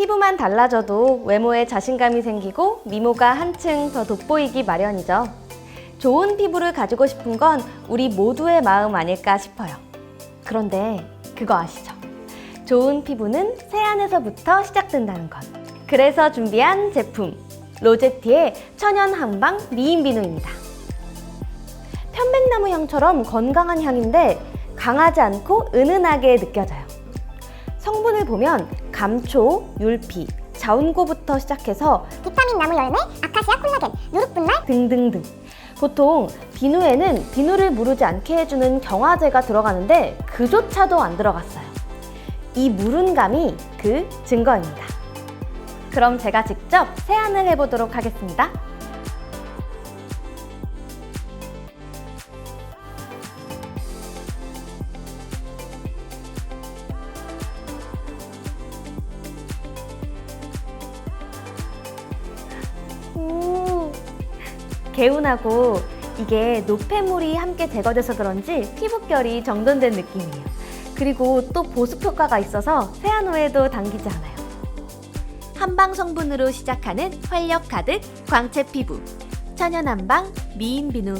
피부만 달라져도 외모에 자신감이 생기고 미모가 한층 더 돋보이기 마련이죠. 좋은 피부를 가지고 싶은 건 우리 모두의 마음 아닐까 싶어요. 그런데 그거 아시죠? 좋은 피부는 세안에서부터 시작된다는 것. 그래서 준비한 제품 로제티의 천연 한방 미인 비누입니다. 편백나무 향처럼 건강한 향인데 강하지 않고 은은하게 느껴져요. 성분을 보면 감초, 율피, 자운고부터 시작해서 비타민 나무 열매, 아카시아 콜라겐, 누룩분말, 등등등. 보통 비누에는 비누를 무르지 않게 해주는 경화제가 들어가는데 그조차도 안 들어갔어요. 이 무른 감이 그 증거입니다. 그럼 제가 직접 세안을 해보도록 하겠습니다. 오, 개운하고 이게 노폐물이 함께 제거돼서 그런지 피부결이 정돈된 느낌이에요. 그리고 또 보습 효과가 있어서 세안 후에도 당기지 않아요. 한방 성분으로 시작하는 활력 가득 광채 피부. 천연 한방 미인 비누